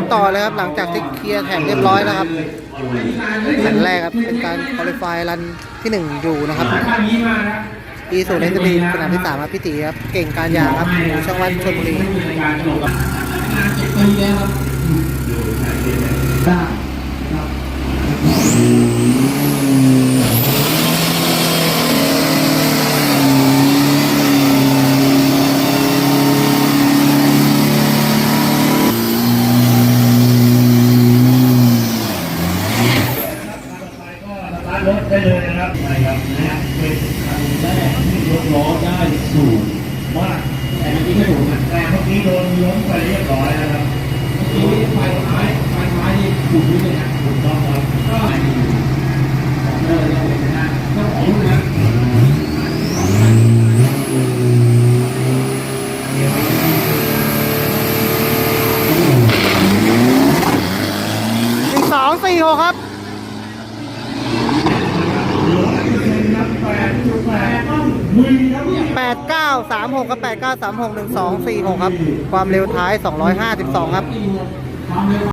กันต่อเลยครับหลังจากที่เคลียร์แข่งเรียบร้อยแล้วครับแข่งแรกครับเป็นการคอลิฟายรันที่หนึ่งอยู่นะครับอีสูนเอสบีสนามที่สามครับพี่ตีครับเก่งการยางครับอยู่ช่างวันชนบุรี รถได้เลยนะครับใช่ครับนะฮะเป็นคันแรกที่ยกล้อได้สูงมากแต่เมื่อกี้ไม่ถูกนะแต่เมื่อกี้โดนล้มไปเรียบร้อยแล้วครับเมื่อกี้ไฟท้ายไฟท้ายนี่ถูกด้วยนะถูกต้องครับก็ของเดิมเราเป็นนะเจ้าของนนะสองสี่หกครับ 8936กับ8936 1246 ครับ ความเร็วท้าย 252 ครับ